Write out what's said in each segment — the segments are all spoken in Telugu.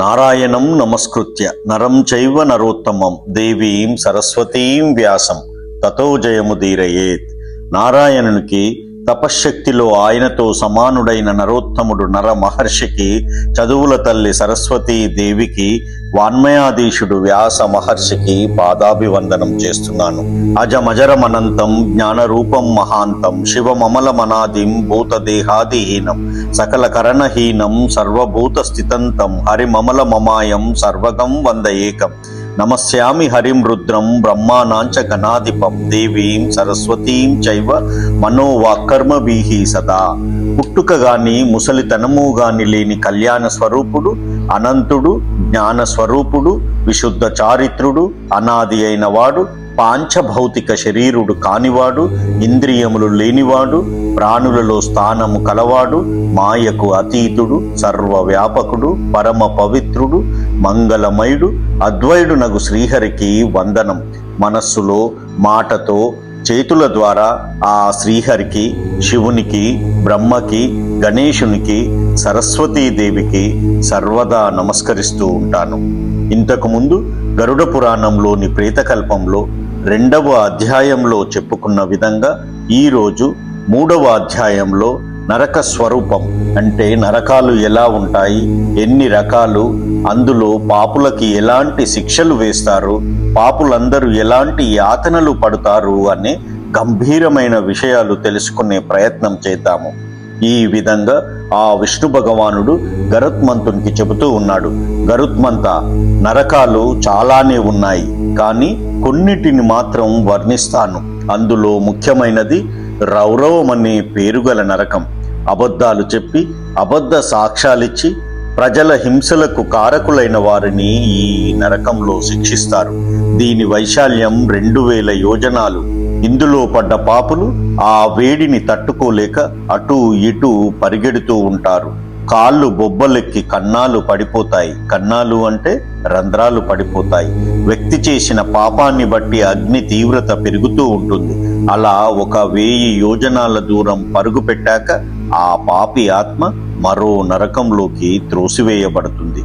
నారాయణం నమస్కృత్య నరం చైవ నరోత్తమం దేవీం సరస్వతీం వ్యాసం. తతో జయము ధీరయేత్. నారాయణునికి తపశ్శక్తిలో ఆయనతో సమానుడైన నరోత్తముడు నర మహర్షికి చదువుల తల్లి సరస్వతీ దేవికి వాన్మయాధీశుడు వ్యాస మహర్షికి పాదాభివందనం చేస్తున్నాను. అజమజరమనంతం జ్ఞానరూపం మహాంతం శివమమలమనాదిం భూతదేహాదిహీనం సకల కరణహీనం సర్వభూత స్థితంతం హరిమమల మమాయం సర్వగం వంద ఏకం. నమస్యామి హరిం రుద్రం బ్రహ్మానాంచ గణాధిపం దేవీం సరస్వతీం చైవ మనోవాకర్మభీహి సదా. పుట్టుక గాని ముసలితనము గాని లేని కళ్యాణ స్వరూపుడు అనంతుడు జ్ఞాన స్వరూపుడు విశుద్ధ చారిత్రుడు అనాది అయిన వాడు పాంచభౌతిక శరీరుడు కానివాడు ఇంద్రియములు లేనివాడు ప్రాణులలో స్థానము కలవాడు మాయకు అతీతుడు సర్వవ్యాపకుడు పరమ పవిత్రుడు మంగళమయుడు అద్వైడునగు శ్రీహరికి వందనం. మనస్సులో మాటతో చేతుల ద్వారా ఆ శ్రీహరికి శివునికి బ్రహ్మకి గణేశునికి సరస్వతీదేవికి సర్వదా నమస్కరిస్తూ ఉంటాను. ఇంతకుముందు గరుడ పురాణంలోని ప్రేతకల్పంలో రెండవ అధ్యాయంలో చెప్పుకున్న విధంగా ఈరోజు మూడవ అధ్యాయంలో నరక స్వరూపం అంటే నరకాలు ఎలా ఉంటాయి? ఎన్ని రకాలు? అందులో పాపులకి ఎలాంటి శిక్షలు వేస్తారు? పాపులందరూ ఎలాంటి యాతనలు పడతారు? అనే గంభీరమైన విషయాలు తెలుసుకునే ప్రయత్నం చేద్దాము. ఈ విధంగా ఆ విష్ణు భగవానుడు గరుత్మంతునికి చెబుతూ ఉన్నాడు. గరుత్మంత నరకాలు చాలానే ఉన్నాయి కానీ కొన్నిటిని మాత్రం వర్ణిస్తాను. అందులో ముఖ్యమైనది రౌరవమనే పేరుగల నరకం. అబద్ధాలు చెప్పి అబద్ధ సాక్ష్యాలిచ్చి ప్రజల హింసలకు కారకులైన వారిని ఈ నరకంలో శిక్షిస్తారు. దీని వైశాల్యం రెండు వేల యోజనాలు. ఇందులో పడ్డ పాపులు ఆ వేడిని తట్టుకోలేక అటు ఇటు పరిగెడుతూ ఉంటారు. కాళ్ళు బొబ్బలెక్కి కన్నాలు పడిపోతాయి. కన్నాలు అంటే రంధ్రాలు పడిపోతాయి. వ్యక్తి చేసిన పాపాన్ని బట్టి అగ్ని తీవ్రత పెరుగుతూ ఉంటుంది. అలా ఒక వేయి యోజనాల దూరం పరుగు పెట్టాక ఆ పాపి ఆత్మ మరో నరకంలోకి త్రోసివేయబడుతుంది.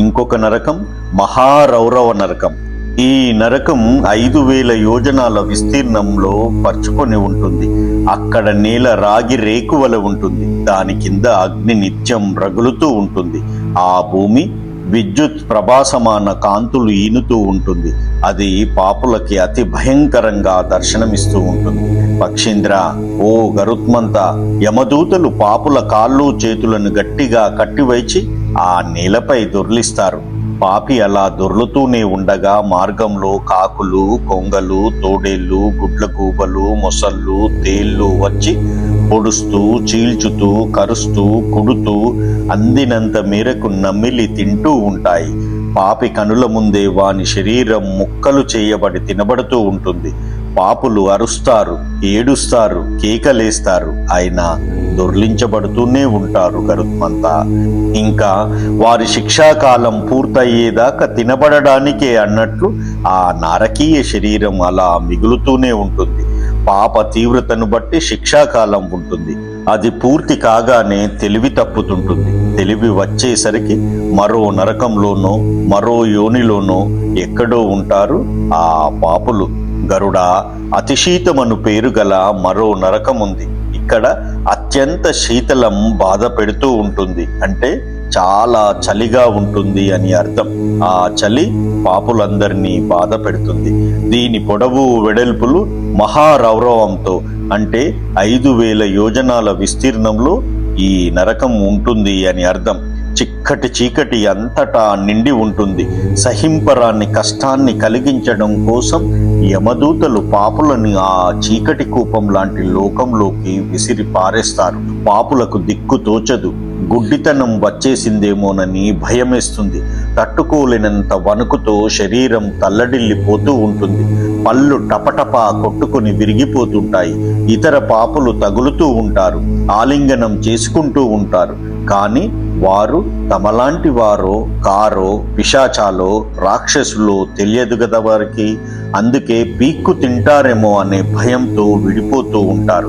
ఇంకొక నరకం మహారౌరవ నరకం. ఈ నరకం ఐదు వేల యోజనాల విస్తీర్ణంలో పరుచుకొని ఉంటుంది. అక్కడ నేల రాగి రేకువల ఉంటుంది. దాని కింద అగ్ని నిత్యం రగులుతూ ఉంటుంది. ఆ భూమి విద్యుత్ ప్రభాసమాన కాంతులు ఈనుతూ ఉంటుంది. అది పాపులకి అతి భయంకరంగా దర్శనమిస్తూ ఉంటుంది. పక్షీంద్ర ఓ గరుత్మంత యమదూతలు పాపుల కాళ్ళు చేతులను గట్టిగా కట్టివైచి ఆ నేలపై దొర్లిస్తారు. పాపి అలా దొర్లుతూనే ఉండగా మార్గంలో కాకులు కొంగలు తోడేళ్ళు గుడ్లగూబలు మొసళ్ళు తేళ్ళు వచ్చి పొడుస్తూ చీల్చుతూ కరుస్తూ కుడుతూ అందినంత మేరకు నమిలి తింటూ ఉంటాయి. పాపి కనుల ముందే వాని శరీరం ముక్కలు చేయబడి తినబడుతూ ఉంటుంది. పాపులు అరుస్తారు ఏడుస్తారు కేకలేస్తారు. అయినా దొర్లించబడుతూనే ఉంటారు గరుత్మంతా. ఇంకా వారి శిక్షాకాలం పూర్తయ్యేదాకా తినబడడానికే అన్నట్లు ఆ నారకీయ శరీరం అలా మిగులుతూనే ఉంటుంది. పాప తీవ్రతను బట్టి శిక్షాకాలం ఉంటుంది. అది పూర్తి కాగానే తెలివి తప్పుతుంటుంది. తెలివి వచ్చేసరికి మరో నరకంలోనో మరో యోనిలోనో ఎక్కడో ఉంటారు ఆ పాపులు. గరుడ అతిశీతమను పేరు గల మరో నరకం ఉంది ఇక్కడ అత్యంత శీతలం బాధ పెడుతూ ఉంటుంది. అంటే చాలా చలిగా ఉంటుంది అని అర్థం. ఆ చలి పాపులందరినీ బాధ పెడుతుంది. దీని పొడవు వెడల్పులు మహారౌరవంతో అంటే ఐదు వేల యోజనాల విస్తీర్ణంలో ఈ నరకం ఉంటుంది అని అర్థం. చిక్కటి చీకటి అంతటా నిండి ఉంటుంది. సహింపరాన్ని కష్టాన్ని కలిగించడం కోసం యమదూతలు పాపులని ఆ చీకటి కూపం లాంటి లోకంలోకి విసిరి పారేస్తారు. పాపులకు దిక్కు తోచదు. గుడ్డితనం వచ్చేసిందేమోనని భయమేస్తుంది. తట్టుకోలేనంత వణుకుతో శరీరం తల్లడిల్లిపోతూ ఉంటుంది. పళ్ళు టపటపా కొట్టుకుని విరిగిపోతుంటాయి. ఇతర పాపులు తగులుతూ ఉంటారు. ఆలింగనం చేసుకుంటూ ఉంటారు. కానీ వారు తమలాంటి వారో కారో పిశాచాలో రాక్షసులో తెలియదు కదా వారికి. అందుకే పీక్కు తింటారేమో అనే భయంతో విడిపోతూ ఉంటారు.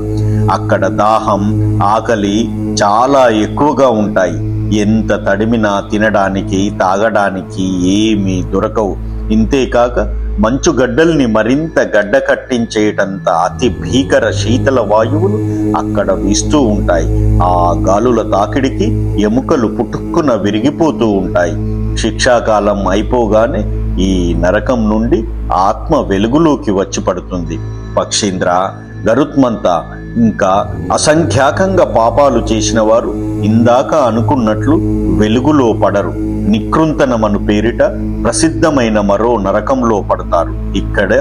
అక్కడ దాహం ఆకలి చాలా ఎక్కువగా ఉంటాయి. ఎంత తడిమినా తినడానికి తాగడానికి ఏమీ దొరకవు. ఇంతేకాక మంచు గడ్డల్ని మరింత గడ్డ కట్టించేటంత అతి భీకర శీతల వాయువులు అక్కడ వీస్తూ ఉంటాయి. ఆ గాలుల తాకిడికి ఎముకలు పుట్టుక్కున విరిగిపోతూ ఉంటాయి. శిక్షాకాలం అయిపోగానే ఈ నరకం నుండి ఆత్మ వెలుగులోకి వచ్చి పడుతుంది. పక్షీంద్ర గరుత్మంత ఇంకా అసంఖ్యాకంగా పాపాలు చేసిన వారు ఇందాక అనుకున్నట్లు వెలుగులో పడరు. నికృంతనమను పేరిట ప్రసిద్ధమైన మరో నరకంలో పడతారు. ఇక్కడ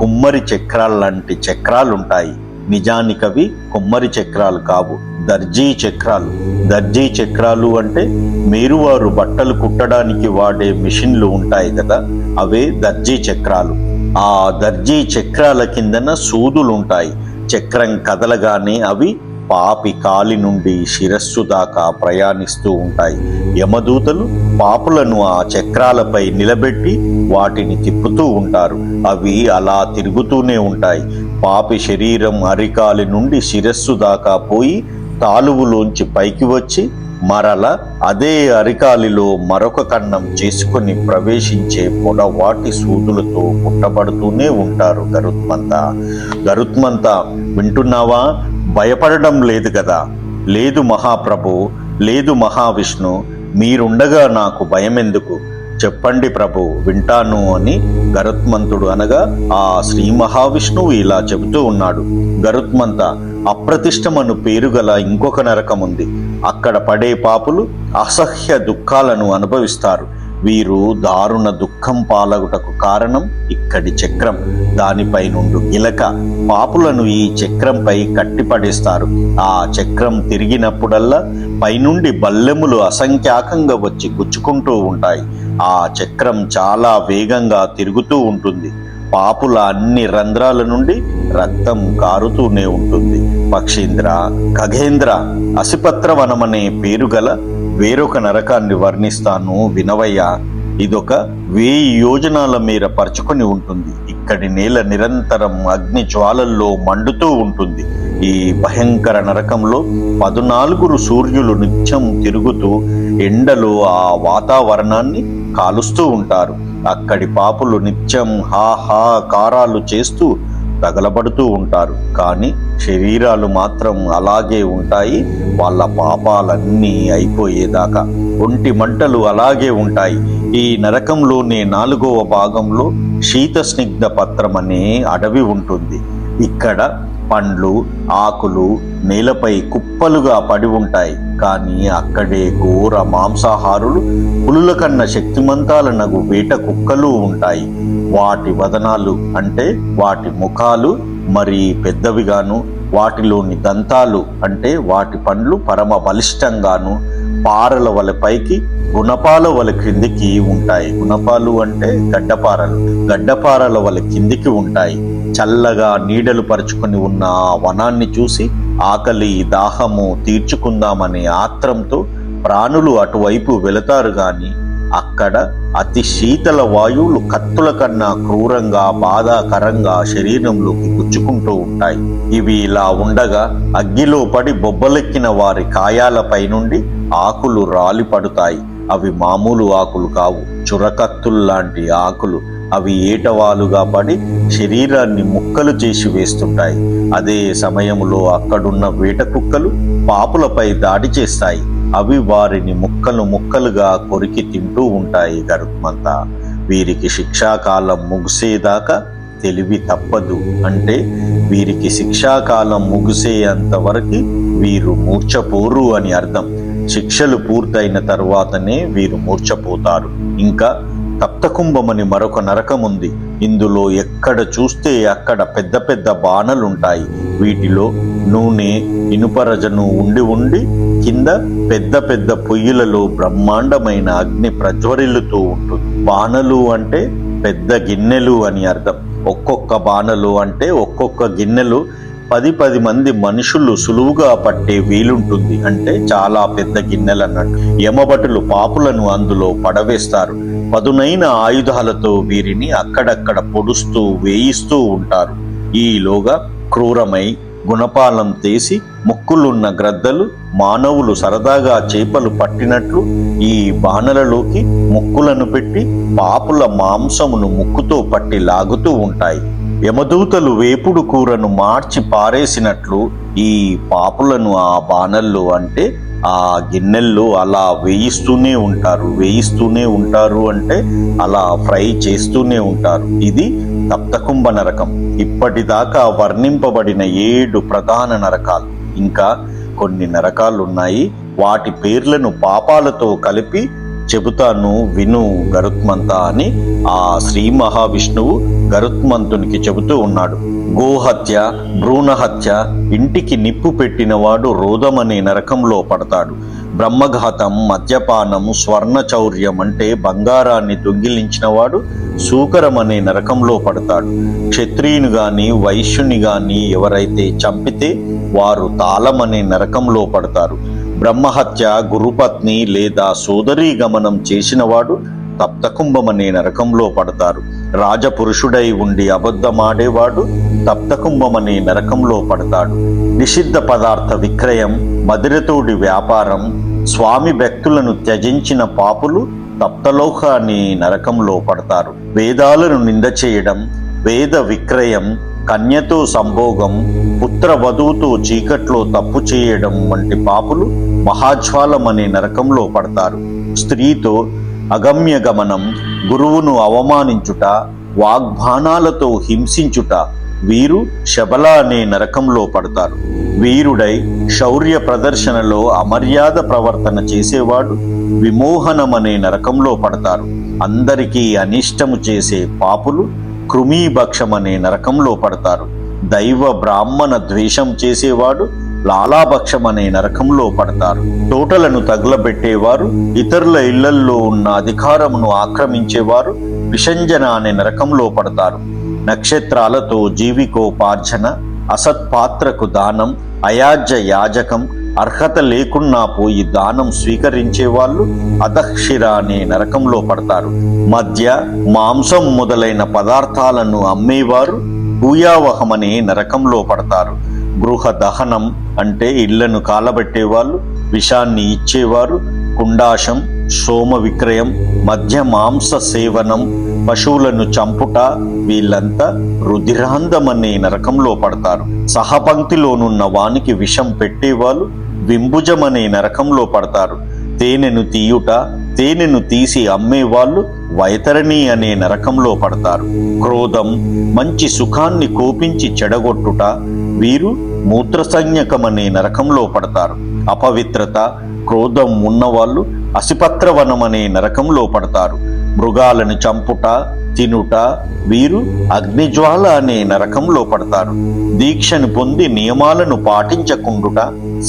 కుమ్మరి చక్రాల్లాంటి చక్రాలుంటాయి. నిజానికవి కుమ్మరి చక్రాలు కావు దర్జీ చక్రాలు. దర్జీ చక్రాలు అంటే మేరువారు బట్టలు కుట్టడానికి వాడే మిషన్లు ఉంటాయి కదా అవే దర్జీ చక్రాలు. ఆ దర్జీ చక్రాల కిందన సూదులుంటాయి. చక్రం కదలగానే అవి పాపి కాలి నుండి శిరస్సు దాకా ప్రయాణిస్తూ ఉంటాయి. యమదూతలు పాపులను ఆ చక్రాలపై నిలబెట్టి వాటిని తిప్పుతూ ఉంటారు. అవి అలా తిరుగుతూనే ఉంటాయి. పాపి శరీరం అరికాలి నుండి శిరస్సు దాకా పోయి తాలువులోంచి పైకి వచ్చి మరల అదే అరికాలిలో మరొక కన్నం చేసుకుని ప్రవేశించే పొడవాటి సూదులతో పుట్టబడుతూనే ఉంటారు గరుత్మంత. గరుత్మంత వింటున్నావా? భయపడడం లేదు కదా. లేదు మహాప్రభు లేదు మహావిష్ణు మీరుండగా నాకు భయమెందుకు? చెప్పండి ప్రభు వింటాను అని గరుత్మంతుడు అనగా ఆ శ్రీ మహావిష్ణువు ఇలా చెబుతూ ఉన్నాడు. గరుత్మంత అప్రతిష్టమను పేరు గల ఇంకొక నరకం ఉంది. అక్కడ పడే పాపులు అసహ్య దుఃఖాలను అనుభవిస్తారు. వీరు దారుణ దుఃఖం పాలగుటకు కారణం ఇక్కడి చక్రం. దానిపై నుండి గిలక. పాపులను ఈ చక్రంపై కట్టిపడేస్తారు. ఆ చక్రం తిరిగినప్పుడల్లా పైనుండి బల్లెములు అసంఖ్యాకంగా వచ్చి గుచ్చుకుంటూ ఉంటాయి. ఆ చక్రం చాలా వేగంగా తిరుగుతూ ఉంటుంది. పాపుల అన్ని రంధ్రాల నుండి రక్తం కారుతూనే ఉంటుంది. పక్షీంద్ర ఖగేంద్ర అసిపత్రవనమనే పేరు గల వేరొక నరకాన్ని వర్ణిస్తాను వినవయ్య. ఇదొక వేయి యోజనాల మేర పరుచుకొని ఉంటుంది. ఇక్కడి నేల నిరంతరం అగ్ని జ్వాలల్లో మండుతూ ఉంటుంది. ఈ భయంకర నరకంలో పదునాలుగురు సూర్యులు నిత్యం తిరుగుతూ ఎండలో ఆ వాతావరణాన్ని కాలుస్తూ ఉంటారు. అక్కడి పాపులు నిత్యం హా కారాలు చేస్తూ తగలబడుతూ ఉంటారు. కానీ శరీరాలు మాత్రం అలాగే ఉంటాయి. వాళ్ళ పాపాలన్నీ అయిపోయేదాకా ఒంటి మంటలు అలాగే ఉంటాయి. ఈ నరకంలోనే నాలుగవ భాగంలో శీత స్నిగ్ధ పత్రం అనే అడవి ఉంటుంది. ఇక్కడ పండ్లు ఆకులు నేలపై కుప్పలుగా పడి ఉంటాయి. కానీ అక్కడే ఘోర మాంసాహారులు పులుల కన్నా శక్తిమంతాలనగు వేట కుక్కలు ఉంటాయి. వాటి వదనాలు అంటే వాటి ముఖాలు మరి పెద్దవిగాను వాటిలోని దంతాలు అంటే వాటి పండ్లు పరమ బలిష్టంగాను పారల వల పైకి గుణపాల వల క్రిందికి ఉంటాయి. గుణపాలు అంటే గడ్డపారలు. గడ్డపారల వల కిందికి ఉంటాయి. చల్లగా నీడలు పరుచుకొని ఉన్న ఆ వనాన్ని చూసి ఆకలి దాహము తీర్చుకుందామనే ఆత్రంతో ప్రాణులు అటువైపు వెళతారు గాని అక్కడ అతి శీతల వాయువులు కత్తుల కన్నా క్రూరంగా బాధాకరంగా శరీరంలోకి గుచ్చుకుంటూ ఉంటాయి. ఇవి ఇలా ఉండగా అగ్గిలో పడి బొబ్బలెక్కిన వారి కాయాలపై నుండి ఆకులు రాలి పడుతాయి. అవి మామూలు ఆకులు కావు చురకత్తుల్లాంటి ఆకులు. అవి ఏటవాలుగా పడి శరీరాన్ని ముక్కలు చేసి వేస్తుంటాయి. అదే సమయంలో అక్కడున్న వేట కుక్కలు పాపులపై దాడి చేస్తాయి. అవి వారిని ముక్కలు ముక్కలుగా కొరికి తింటూ ఉంటాయి గరుత్మంతా. వీరికి శిక్షాకాలం ముగిసేదాకా తెలివి తప్పదు. అంటే వీరికి శిక్షాకాలం ముగిసేంత వరకు వీరు మూర్చపోరు అని అర్థం. శిక్షలు పూర్తయిన తర్వాతనే వీరు మూర్చపోతారు ఇంకా తప్తకుంభమని మరొక నరకం ఉంది ఇందులో ఎక్కడ చూస్తే అక్కడ పెద్ద పెద్ద బాణలుంటాయి. వీటిలో నూనె ఇనుపరజను ఉండి ఉండి కింద పెద్ద పెద్ద పొయ్యిలలో బ్రహ్మాండమైన అగ్ని ప్రజ్వరిల్లుతూ ఉంటుంది. బాణలు అంటే పెద్ద గిన్నెలు అని అర్థం. ఒక్కొక్క బాణలు అంటే ఒక్కొక్క గిన్నెలు పది పది మంది మనుషులు సులువుగా పట్టే వీలుంటుంది. అంటే చాలా పెద్ద గిన్నెలు అన్నట్టు యమభటులు పాపులను అందులో పడవేస్తారు. పదునైన ఆయుధాలతో వీరిని అక్కడక్కడ పొడుస్తూ వేయిస్తూ ఉంటారు. ఈలోగా క్రూరమై గుణపాలం తీసి ముక్కులున్న గ్రద్దలు మానవులు సరదాగా చేపలు పట్టినట్లు ఈ బాణలలోకి ముక్కులను పెట్టి పాపుల మాంసమును ముక్కుతో పట్టి లాగుతూ ఉంటాయి. యమదూతలు వేపుడు కూరను మార్చి పారేసినట్లు ఈ పాపులను ఆ బాణల్లో అంటే ఆ గిన్నెల్లో అలా వేయిస్తూనే ఉంటారు. వేయిస్తూనే ఉంటారు అంటే అలా ఫ్రై చేస్తూనే ఉంటారు. ఇది తప్తకుంభ నరకం. ఇప్పటిదాకా వర్ణింపబడిన ఏడు ప్రధాన నరకాలు. ఇంకా కొన్ని నరకాలు ఉన్నాయి వాటి పేర్లను పాపాలతో కలిపి చెబుతాను విను గరుత్మంత అని ఆ శ్రీ మహావిష్ణువు గరుత్మంతునికి చెబుతూ ఉన్నాడు. గోహత్య భ్రూణహత్య ఇంటికి నిప్పు పెట్టినవాడు రోదమనే నరకంలో పడతాడు. బ్రహ్మఘాతం మద్యపానం స్వర్ణచౌర్యం అంటే బంగారాన్ని దొంగిలించినవాడు సూకరమనే నరకంలో పడతాడు. క్షత్రియుని గాని వైశ్యుని గాని ఎవరైతే చంపితే వారు తాళం అనే నరకంలో పడతారు. బ్రహ్మహత్య గురుపత్ని లేదా సోదరీ గమనం చేసినవాడు తప్తకుంభమనే నరకంలో పడతారు. రాజపురుషుడై ఉండి అబద్ధమాడేవాడు తప్తకుంభమనే నరకంలో పడతాడు. నిషిద్ధ పదార్థ విక్రయం మదిరతోడి వ్యాపారం స్వామి భక్తులను త్యజించిన పాపులు తప్తలోహ అనే నరకంలో పడతారు. వేదాలను నింద చేయడం వేద విక్రయం కన్యతో సంభోగం పుత్ర వధువుతో చీకట్లో తప్పు చేయడం వంటి పాపులు మహాజ్వాలమనే నరకంలో పడతారు. స్త్రీతో అగమ్య గమనం గురువును అవమానించుట వాగ్బాణాలతో హింసించుట వీరు శబల అనే నరకంలో పడతారు. వీరుడై శౌర్య ప్రదర్శనలో అమర్యాద ప్రవర్తన చేసేవాడు విమోహనమనే నరకంలో పడతారు. అందరికీ అనిష్టము చేసే పాపులు కృమీభక్షం అనే నరకంలో పడతారు. దైవ బ్రాహ్మణ ద్వేషం చేసేవాడు లాలాభక్షం అనే నరకంలో పడతారు. తోటలను తగులబెట్టేవారు ఇతరుల ఇళ్ళల్లో ఉన్న అధికారమును ఆక్రమించేవారు విషంజన అనే నరకంలో పడతారు. నక్షత్రాలతో జీవికోపార్జన అసత్పాత్రకు దానం అయాజ్య యాజకం అర్హత లేకున్నా పోయి దానం స్వీకరించే వాళ్ళు అధక్షిర అనే నరకంలో పడతారు. మద్య మాంసం మొదలైన పదార్థాలను అమ్మేవారు భూయావహమనే నరకంలో పడతారు. గృహ దహనం అంటే ఇళ్ళను కాలబెట్టేవాళ్ళు విషాన్ని ఇచ్చేవారు కుండాశం సోమ విక్రయం మధ్య మాంస సేవనం పశువులను చంపుట వీళ్ళంతా రుధిరాంధమనే నరకంలో పడతారు. సహపంక్తిలోనున్న వానికి విషం పెట్టేవాళ్ళు వింబుజమనే నరకంలో పడతారు. తేనెను తీయుట తేనెను తీసి అమ్మేవాళ్ళు వైతరణి అనే నరకంలో పడతారు. క్రోధం మంచి సుఖాన్ని కోపించి చెడగొట్టుట వీరు మూత్రసంజ్ఞకమనే నరకంలో పడతారు. అపవిత్రత క్రోధం ఉన్నవాళ్ళు అసిపత్రవనం అనే నరకంలో పడతారు. మృగాలను చంపుట తినుట వీరు అగ్నిజ్వాల అనే నరకంలో పడతారు. దీక్షను పొంది నియమాలను పాటించకుండుట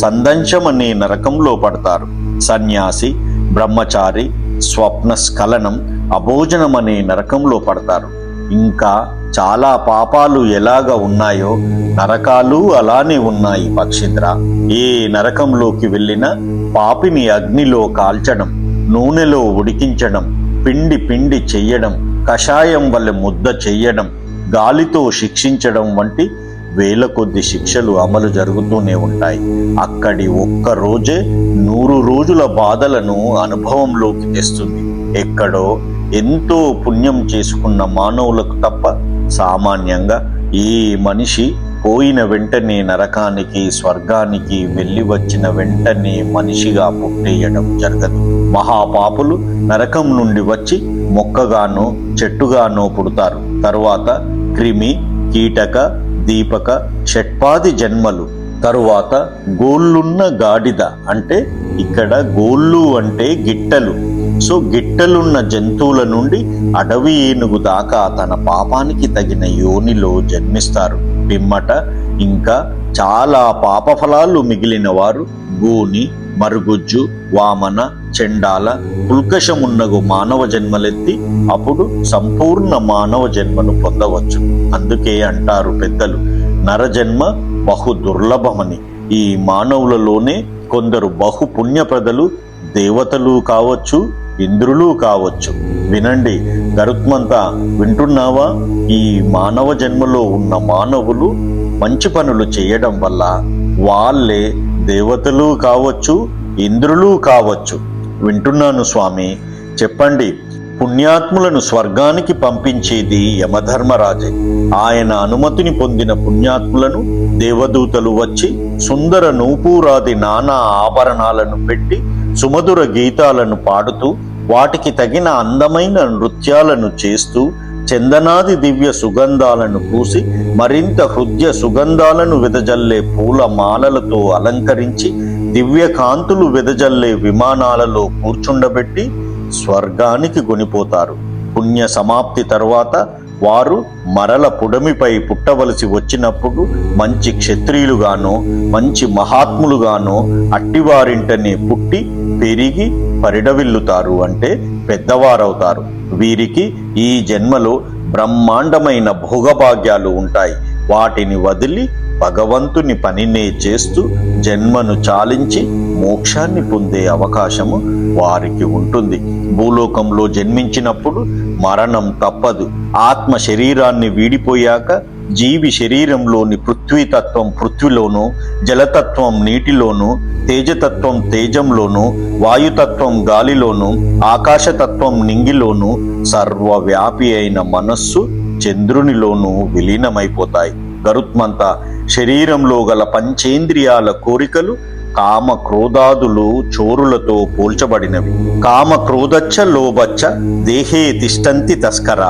సందంశం అనే నరకంలో పడతారు. సన్యాసి బ్రహ్మచారి స్వప్న స్ఖలనం అభోజనం అనే నరకంలో పడతారు. ఇంకా చాలా పాపాలు ఎలాగ ఉన్నాయో నరకాలు అలానే ఉన్నాయి పక్షింద్ర ఏ నరకంలోకి వెళ్ళినా పాపిని అగ్నిలో కాల్చడం నూనెలో ఉడికించడం పిండి పిండి చెయ్యడం కషాయం వల్ల ముద్ద చెయ్యడం గాలితో శిక్షించడం వంటి వేల కొద్ది శిక్షలు అమలు జరుగుతూనే ఉంటాయి. అక్కడి ఒక్క రోజే నూరు రోజుల బాధలను అనుభవంలోకి తెస్తుంది. ఎక్కడో ఎంతో పుణ్యం చేసుకున్న మానవులకు తప్ప సామాన్యంగా ఈ మనిషి పోయిన వెంటనే నరకానికి స్వర్గానికి వెళ్ళి వచ్చిన వెంటనే మనిషిగా పుట్టేయడం జరగదు. మహాపాపులు నరకం నుండి వచ్చి మొక్కగానో చెట్టుగానో పుడతారు. తరువాత క్రిమి కీటక దీపక షట్పాది జన్మలు. తరువాత గోళ్ళున్న గాడిద అంటే ఇక్కడ గోళ్ళు అంటే గిట్టలు. సో గిట్టలున్న జంతువుల నుండి అడవి ఏనుగు దాకా తన పాపానికి తగిన యోనిలో జన్మిస్తారు. పిమ్మట ఇంకా చాలా పాపఫలాలు మిగిలిన వారు గూని మరుగుజ్జు వామన చెండాల పుల్కషమున్నగు మానవ జన్మలెత్తి అప్పుడు సంపూర్ణ మానవ జన్మను పొందవచ్చు. అందుకే అంటారు పెద్దలు నరజన్మ బహు దుర్లభమని. ఈ మానవులలోనే కొందరు బహు పుణ్యప్రదలు దేవతలు కావచ్చు ఇంద్రులు కావచ్చు. వినండి గరుత్మంతా వింటున్నావా? ఈ మానవ జన్మలో ఉన్న మానవులు మంచి పనులు చేయడం వల్ల వాళ్ళే దేవతలు కావచ్చు ఇంద్రులు కావచ్చు. వింటున్నాను స్వామి. చెప్పండి పుణ్యాత్ములను స్వర్గానికి పంపించేది యమధర్మరాజే. ఆయన అనుమతిని పొందిన పుణ్యాత్ములను దేవదూతలు వచ్చి సుందర నూపూరాది నానా ఆభరణాలను పెట్టి సుమధుర గీతాలను పాడుతూ వాటికి తగిన అందమైన నృత్యాలను చేస్తూ చందనాది దివ్య సుగంధాలను పూసి మరింత హృదయ సుగంధాలను వెదజల్లే పూల మాలలతో అలంకరించి దివ్య కాంతులు వెదజల్లే విమానాలలో కూర్చుండబెట్టి స్వర్గానికి కొనిపోతారు. పుణ్య సమాప్తి తర్వాత వారు మరల పుడమిపై పుట్టవలసి వచ్చినప్పుడు మంచి క్షత్రియులుగానో మంచి మహాత్ములుగానో అట్టివారింటనే పుట్టి పెరిగి పరిడవిల్లుతారు అంటే పెద్దవారవుతారు. వీరికి ఈ జన్మలో బ్రహ్మాండమైన భోగభాగ్యాలు ఉంటాయి. వాటిని వదిలి భగవంతుని పనినే చేస్తూ జన్మను చాలించి మోక్షాన్ని పొందే అవకాశము వారికి ఉంటుంది. భూలోకంలో జన్మించినప్పుడు మరణం తప్పదు. ఆత్మ శరీరాన్ని వీడిపోయాక జీవి శరీరంలోని పృథ్వీతత్వం పృథ్వీలోను జలతత్వం నీటిలోను తేజతత్వం తేజంలోను వాయుతత్వం గాలిలోను ఆకాశతత్వం నింగిలోను సర్వవ్యాపి అయిన మనస్సు చంద్రునిలోనూ విలీనమైపోతాయి. గరుత్మంత శరీరంలో గల పంచేంద్రియాల కోరికలు కామ క్రోధాదులు చోరులతో పోల్చబడినవి. కామ క్రోధచ్చ లోబచ్చ దేహే తిష్టంతి తస్కర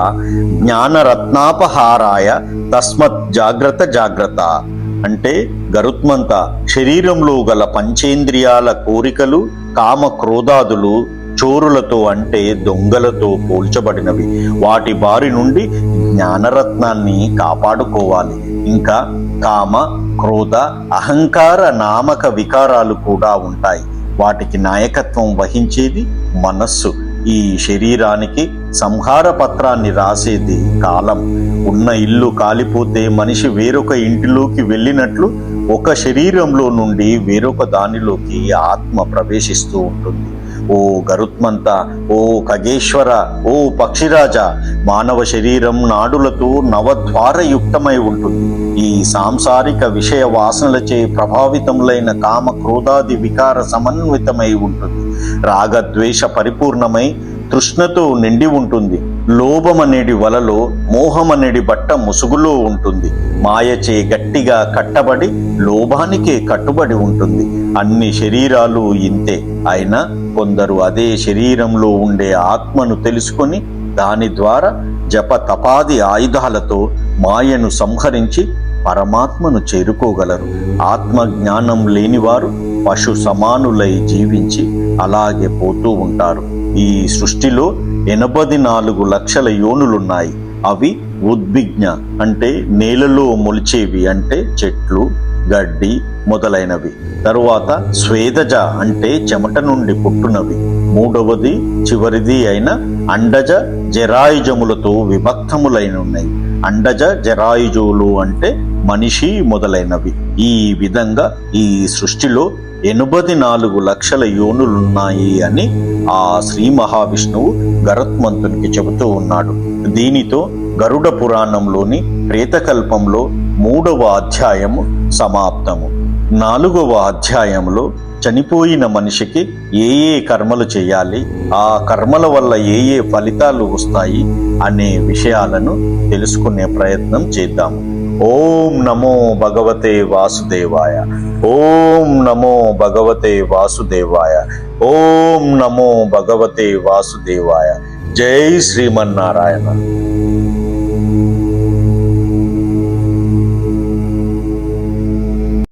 జ్ఞానరత్నాపహారాయ తస్మత్ జాగ్రత్త జాగ్రత్త. అంటే గరుత్మంత శరీరంలో గల పంచేంద్రియాల కోరికలు కామ క్రోధాదులు చోరులతో అంటే దొంగలతో పోల్చబడినవి. వాటి బారి నుండి జ్ఞానరత్నాన్ని కాపాడుకోవాలి. ఇంకా కామ క్రోధ అహంకార నామక వికారాలు కూడా ఉంటాయి. వాటికి నాయకత్వం వహించేది మనస్సు. ఈ శరీరానికి సంహార పత్రాన్ని రాసేది కాలం. ఉన్న ఇల్లు కాలిపోతే మనిషి వేరొక ఇంటిలోకి వెళ్ళినట్లు ఒక శరీరంలో నుండి వేరొక దానిలోకి ఆత్మ ప్రవేశిస్తూ ఉంటుంది. ఓ గరుత్మంత ఓ ఖగేశ్వర ఓ పక్షిరాజ మానవ శరీరం నాడులతో నవద్వారయుక్తమై ఉంటుంది. ఈ సాంసారిక విషయ వాసనలచే ప్రభావితములైన కామ క్రోధాది వికార సమన్వితమై ఉంటుంది. రాగద్వేష పరిపూర్ణమై తృష్ణతో నిండి ఉంటుంది. లోభమనేటి వలలో మోహమనేటి బట్ట ముసుగులో ఉంటుంది. మాయచే గట్టిగా కట్టబడి లోభానికే కట్టుబడి ఉంటుంది. అన్ని శరీరాలు ఇంతే. అయినా కొందరు అదే శరీరంలో ఉండే ఆత్మను తెలుసుకొని దాని ద్వారా జప తపాది ఆయుధాలతో మాయను సంహరించి పరమాత్మను చేరుకోగలరు. ఆత్మ జ్ఞానం లేనివారు పశు సమానులై జీవించి అలాగే పోతూ ఉంటారు. ఈ సృష్టిలో ఎనభై నాలుగు లక్షల యోనులున్నాయి. అవి ఉద్విగ్న అంటే నేలలో మొలిచేవి అంటే చెట్లు గడ్డి మొదలైనవి. తరువాత స్వేదజ అంటే చెమట నుండి పుట్టునవి. మూడవది చివరిది అయిన అండజ జరాయుజములతో విభక్తములైన ఉన్నాయి అండజ జరాయుజులు అంటే మనిషి మొదలైనవి. ఈ విధంగా ఈ సృష్టిలో ఎనభై నాలుగు లక్షల యోనులున్నాయి అని ఆ శ్రీ మహావిష్ణువు గరుత్మంతునికి చెబుతూ ఉన్నాడు. దీనితో గరుడ పురాణంలోని ప్రేతకల్పంలో మూడవ అధ్యాయము సమాప్తము. నాలుగవ అధ్యాయంలో చనిపోయిన మనిషికి ఏ ఏ కర్మలు చేయాలి ఆ కర్మల వల్ల ఏ ఏ ఫలితాలు వస్తాయి అనే విషయాలను తెలుసుకునే ప్రయత్నం చేద్దాం. ఓం నమో భగవతే వాసుదేవాయ. ఓం నమో భగవతే వాసుదేవాయ. ఓం నమో భగవతే వాసుదేవాయ. జై శ్రీమన్నారాయణ.